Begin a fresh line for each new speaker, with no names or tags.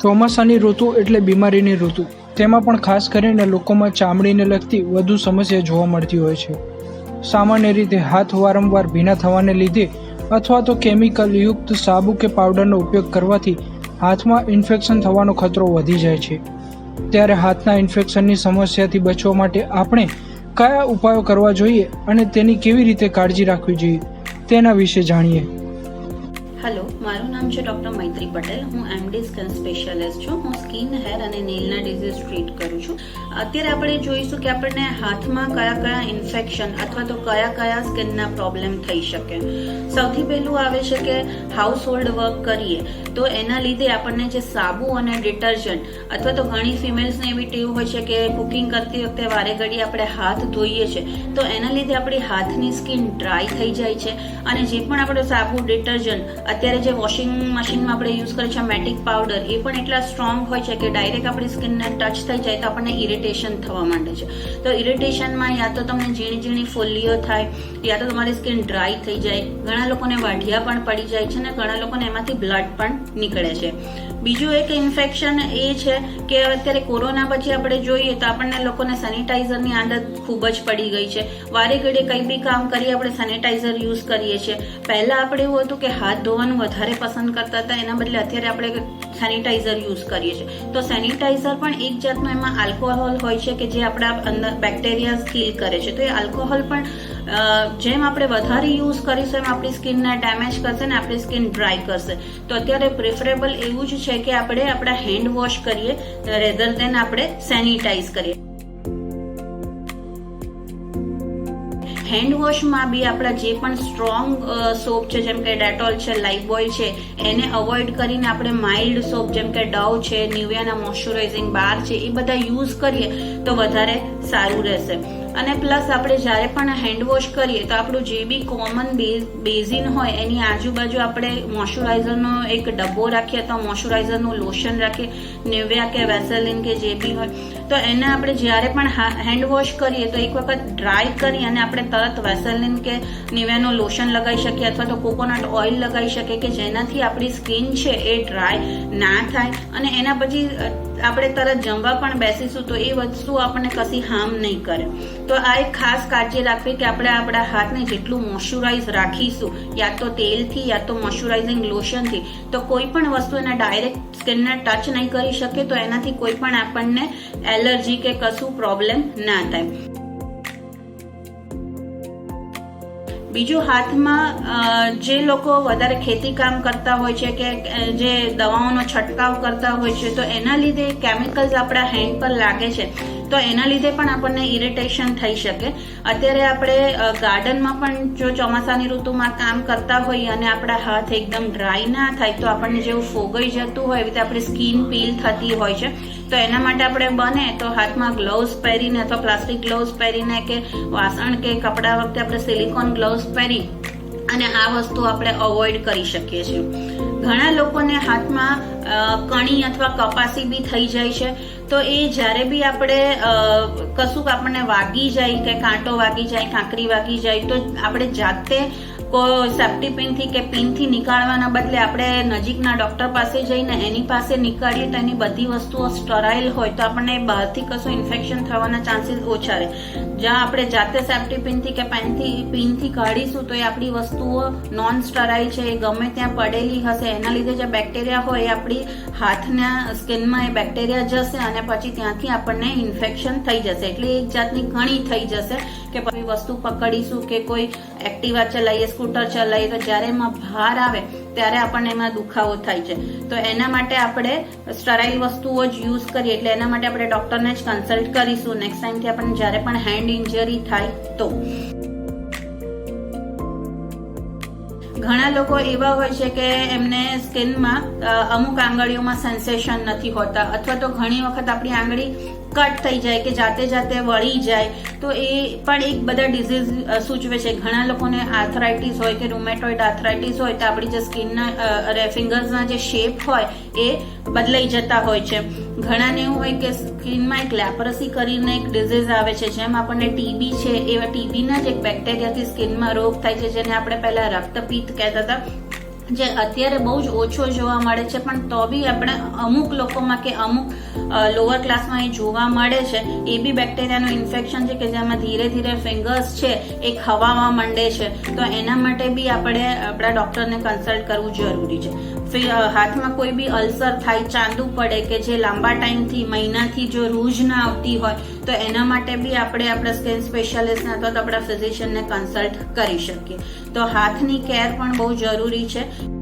ચોમાસાની ઋતુ એટલે બીમારીની ઋતુ. તેમાં પણ ખાસ કરીને લોકોમાં ચામડીને લગતી વધુ સમસ્યા જોવા મળતી હોય છે. સામાન્ય રીતે હાથ વારંવાર ભીના થવાને લીધે અથવા તો કેમિકલયુક્ત સાબુ કે પાવડરનો ઉપયોગ કરવાથી હાથમાં ઇન્ફેક્શન થવાનો ખતરો વધી જાય છે. ત્યારે હાથના ઇન્ફેક્શનની સમસ્યાથી બચવા માટે આપણે કયા ઉપાયો કરવા જોઈએ અને તેની કેવી રીતે કાળજી રાખવી જોઈએ તેના વિશે જાણીએ.
હેલો મારું નામ છે ડૉક્ટર મૈત્રી પટેલ. હું એમડી સ્કિન સ્પેશિયાલિસ્ટ છું. હું સ્કિન હેર અને નેલના ડિઝીઝ ટ્રીટ કરું છું. અત્યારે આપણે જોઈશું કે આપણને હાથમાં કયા કયા ઇન્ફેક્શન અથવા તો કયા કયા સ્કિનના પ્રોબ્લેમ થઈ શકે. સૌથી પહેલું આવે છે કે હાઉસ હોલ્ડ વર્ક કરીએ. તો એના લીધે આપણને જે સાબુ અને ડિટર્જન્ટ અથવા તો ઘણી ફિમેલ્સને એવી ટેવ હોય છે કે કુકિંગ કરતી વખતે વારે ઘડી આપણે હાથ ધોઈએ છીએ તો એના લીધે આપણી હાથની સ્કિન ડ્રાય થઈ જાય છે. અને જે પણ આપણો સાબુ ડિટર્જન્ટ અત્યારે જે વોશિંગ મશીનમાં આપણે યુઝ કરીએ છીએ મેટિક પાવડર એ પણ એટલા સ્ટ્રોંગ હોય છે કે ડાયરેક્ટ આપણી સ્કિનને ટચ થઈ જાય તો આપણને ઇરિટેશન થવા માંડે છે. તો ઇરિટેશનમાં યા તો તમને ઝીણી ઝીણી ફોલ્લીઓ થાય, યા તો તમારી સ્કિન ડ્રાય થઈ જાય, ઘણા લોકોને વાઢિયા પણ પડી જાય છે ને ઘણા લોકોને એમાંથી બ્લડ પણ નીકળે છે. બીજું એક ઇન્ફેક્શન એ છે કે અત્યારે કોરોના પછી આપણે જોઈએ તો આપણને લોકોને સેનિટાઈઝરની આદત ખૂબ જ પડી ગઈ છે. વારે ઘડીએ કંઈ બી કામ કરીએ, આપણે સેનિટાઈઝર યુઝ કરીએ છીએ. પહેલાં આપણે એવું હતું કે હાથ ધોવાનું વધારે પસંદ કરતા હતા, એના બદલે અત્યારે આપણે સેનિટાઈઝર યુઝ કરીએ છીએ. તો સેનિટાઈઝર પણ એક જાતનું એમાં આલ્કોહોલ હોય છે કે જે આપણા અંદર બેક્ટેરિયા કિલ કરે છે. તો એ આલ્કોહોલ પણ જેમ આપણે વધારે યુઝ કરીશું એમ આપણી સ્કિનને ડેમેજ કરશે ને આપણી સ્કિન ડ્રાય કરશે. તો અત્યારે પ્રિફરેબલ એવું જ છે કે આપણે આપણા હેન્ડ વોશ કરીએ રેધર દેન આપણે સેનિટાઈઝ કરીએ. હેન્ડ વોશમાં બી આપણા જે પણ સ્ટ્રોંગ સોપ છે, જેમ કે ડેટોલ છે લાઈફબોય છે, એને અવોઇડ કરીને આપણે માઇલ્ડ સોપ જેમ કે ડવ છે નિવિયાના મોઇશ્ચરાઇઝિંગ બાર છે, એ બધા યુઝ કરીએ તો વધારે સારું રહેશે. અને પ્લસ આપણે જ્યારે પણ હેન્ડ વોશ કરીએ તો આપણું જે બી કોમન બેઝિન હોય, એની આજુબાજુ આપણે મોઇશ્ચરાઇઝરનો એક ડબ્બો રાખીએ તો મોઇશ્ચરાઇઝરનું લોશન રાખીએ નેવ્યા કે વેસેલિન કે જે બી હોય, તો એને આપણે જ્યારે પણ હેન્ડ વોશ કરીએ તો એક વખત ડ્રાય કરી અને આપણે તરત વેસેલિન કે નિવ્યાનું લોશન લગાવી શકીએ અથવા તો કોકોનટ ઓઇલ લગાવી શકીએ કે જેનાથી આપણી સ્કિન છે એ ડ્રાય ના થાય અને એના પછી આપણે તરત જમવા પણ બેસીશું તો એ વસ્તુ આપણને કશી હાર્મ નહીં કરે. તો આ એક ખાસ કાળજી રાખવી કે આપણે આપણા હાથને જેટલું મોઇશ્ચરાઇઝ રાખીશું, યા તો તેલથી, યા તો મોઇશ્ચરાઇઝિંગ લોશનથી, તો કોઈ પણ વસ્તુ એને ડાયરેક્ટ સ્કિનને ટચ નહીં કરી શકે, તો એનાથી કોઈ પણ આપણને એલર્જી કે કશું પ્રોબ્લેમ ના થાય. બીજું હાથમાં જે લોકો વધારે ખેતી કામ કરતા હોય છે કે જે દવાઓનો છંટકાવ કરતા હોય છે, તો એના લીધે કેમિકલ્સ આપણા હેન્ડ પર લાગે છે. તો એના લીધે પણ આપણને ઇરિટેશન થઈ શકે. અત્યારે આપણે ગાર્ડનમાં પણ જો ચોમાસાની ઋતુમાં કામ કરતા હોઈએ અને આપણા હાથ એકદમ ડ્રાય ના થાય, તો આપણને જેવું ફોગઈ જતું હોય એવી રીતે આપણી સ્કિન પીલ થતી હોય છે. તો એના માટે આપણે બને તો હાથમાં ગ્લવ્સ પહેરીને અથવા પ્લાસ્ટિક ગ્લવ્સ પહેરીને કે વાસણ કે કપડા વખતે આપણે સિલિકોન ગ્લવ્સ પહેરી અને આ વસ્તુ આપણે અવોઇડ કરી શકીએ છીએ. ઘણા લોકોને હાથમાં કણી અથવા કપાસી બી થઈ જાય છે. તો એ જ્યારે બી આપણે કશુંક આપણને વાગી જાય કે કાંટો વાગી જાય, કાંકરી વાગી જાય, તો આપણે જાતે કોઈ સેફ્ટી પિનથી કે પિનથી નીકાળવાના બદલે આપણે નજીકના ડોક્ટર પાસે જઈને એની પાસે નીકાળીએ તો એની બધી વસ્તુઓ સ્ટરાઇલ હોય તો આપણને બહારથી કશું ઇન્ફેક્શન થવાના ચાન્સીસ ઓછા રહે. જ્યાં આપણે જાતે સેફ્ટી પિનથી કે પેનથી પિનથી કાઢીશું તો એ આપણી વસ્તુઓ નોન સ્ટરાઇલ છે, એ ગમે ત્યાં પડેલી હશે, એના લીધે જે બેક્ટેરિયા હોય એ આપણી હાથના સ્કિનમાં એ બેક્ટેરિયા જશે અને પછી ત્યાંથી આપણને ઇન્ફેક્શન થઈ જશે. એટલે એક જાતની ઘણી થઈ જશે કે પછી વસ્તુ પકડીશું કે કોઈ એક્ટિવા ચલાવીએ સ્કૂટર ચલાવીએ તો જ્યારે એમાં ભાર આવે, ત્યારે આપણને એમાં દુખાવો થાય છે. તો એના માટે આપણે સ્ટરાઇલ વસ્તુઓ જ યુઝ કરીએ, એટલે એના માટે આપણે ડોક્ટરને જ કન્સલ્ટ કરીશું. નેક્સ્ટ ટાઈમથી આપણને જ્યારે પણ હેન્ડ ઇન્જરી થાય તો. ઘણા લોકો એવા હોય છે કે એમને સ્કિનમાં અમુક આંગળીઓમાં સેન્સેશન નથી હોતા, અથવા તો ઘણી વખત આપણી આંગળી કટ થઈ જાય કે જાતે જાતે વળી જાય, તો એ પણ એક બધા ડિઝીઝ સૂચવે છે. ઘણા લોકોને આર્થરાઇટીસ હોય કે રૂમેટોઇડ આર્થરાઇટીસ હોય, તો આપણી જે સ્કિનના ફિંગર્સના જે શેપ હોય, એ બદલાઈ જતા હોય છે. ઘણાને એવું હોય કે સ્કિનમાં એક લેપરસી કરીને એક ડિઝીઝ આવે છે. જેમ આપણને ટીબી છે, એવા ટીબીના જ એક બેક્ટેરિયાથી સ્કિનમાં રોગ થાય છે, જેને આપણે પહેલાં રક્તપિત્ત કહેતા હતા. જે અત્યારે બહુ જ ઓછો જોવા મળે છે, પણ તો બી આપણે અમુક લોકોમાં કે અમુક લોઅર ક્લાસમાં એ જોવા મળે છે. એ બી બેક્ટેરિયાનું ઇન્ફેક્શન છે કે જેમાં ધીરે ધીરે ફિંગર્સ છે એ ખવાવા માંડે છે. તો એના માટે બી આપણે આપણા ડૉક્ટરને કન્સલ્ટ કરવું જરૂરી છે. હાથમાં કોઈ બી અલ્સર થાય ચાંદુ પડે કે જે લાંબા ટાઈમથી મહિનાથી જો રૂજ ના આવતી હોય તો એના માટે બી આપણે આપણા સ્કિન સ્પેશિયાલિસ્ટને અથવા તો આપણા ફિઝિશિયનને કન્સલ્ટ કરી શકીએ. તો હાથની કેર પણ બહુ જરૂરી છે.